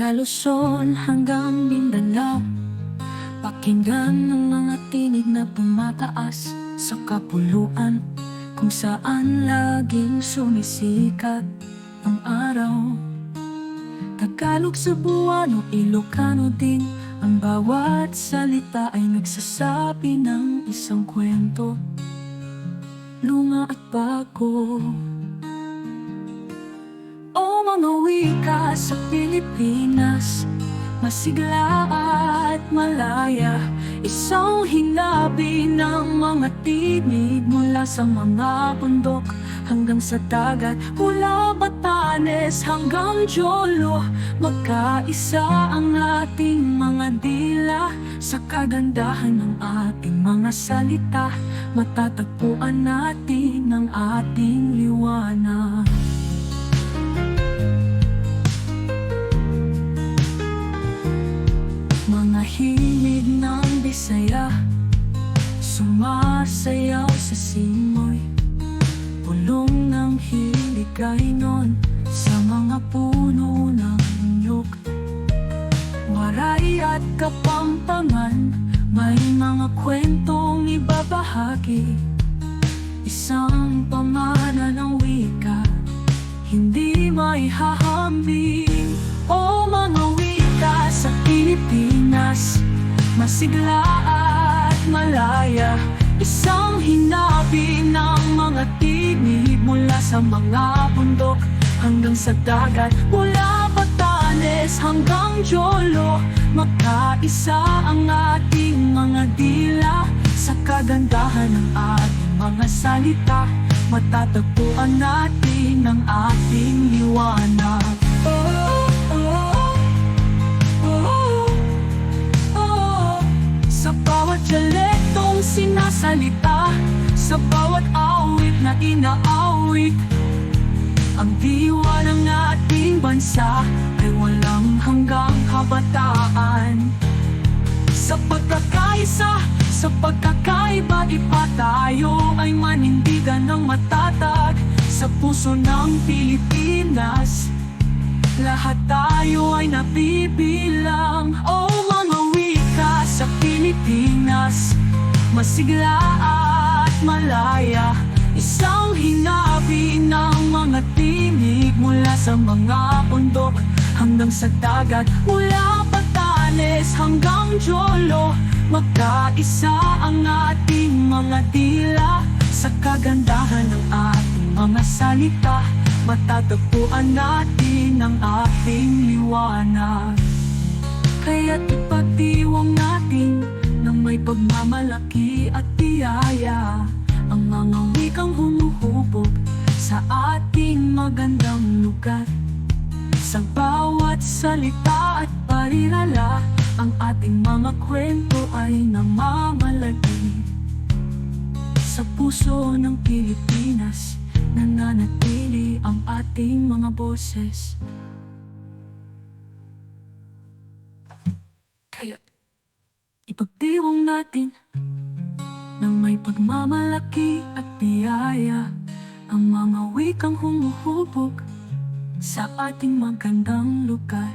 Mula Luzon hanggang Mindanao. Pakinggan ng mga tinig na pumataas Sa kapuluan Kung saan laging sumisikat ang araw. Tagalog, Cebuano, Ilocano din Ang bawat salita ay nagsasabi ng isang kwento. Luma at bago O mga wika sa Pilipinas. Masigla at malaya. Isang hinabi ng mga tinig Mula sa mga bundok hanggang sa dagat. Mula Batanes hanggang Jolo Magkaisa ang ating mga dila. Sa kagandahan ng ating mga salita Matatagpuan natin ang ating liwanag Bisaya Sumasayaw sa simoy. Pulong ng hiligay nun Sa mga puno ng nyug. Waray at kapampangan May mga kwentong ibabahagi. Isang pamana ng wika Hindi may hahambing O mga wika sa Pilipinas Masigla at malaya. Isang hinabi ng mga tinig Mula sa mga bundok hanggang sa dagat. Mula Batanes hanggang Jolo Magkaisa ang ating mga dila. Sa kagandahan ng ating mga salita Matatagpuan natin ang ating liwanag sinasalita Sa bawat awit na inaawit. Ang diwa ng ating bansa Ay walang hanggang kabataan. Sa pagkakaisa, sa pagkakaiba Iba ay manindigan ng matatag Sa puso ng Pilipinas. Lahat tayo ay nabibilang Masigla at malaya. Isang hinabi ng mga tinig Mula sa mga bundok hanggang sa dagat. Mula Batanes hanggang Jolo Magkaisa ang ating mga dila Sa kagandahan ng ating mga salita Matatagpuan natin ang ating liwanag. Kaya't ipagdiwang natin ng may pagmamalaki at biyaya. Ang mga wikang humuhubog sa ating magandang lugar. Sa bawat salita at parirala Ang ating mga kwento ay namamalagi. Sa puso ng Pilipinas Nananatili ang ating mga boses. Kaya ipagdiwang natin may pagmamalaki at biyaya. Ang mga wikang humuhubog sa ating magandang lugar.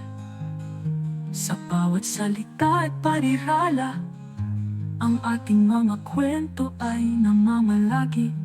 Sa bawat salita at parirala Ang ating mga kwento ay namamalagi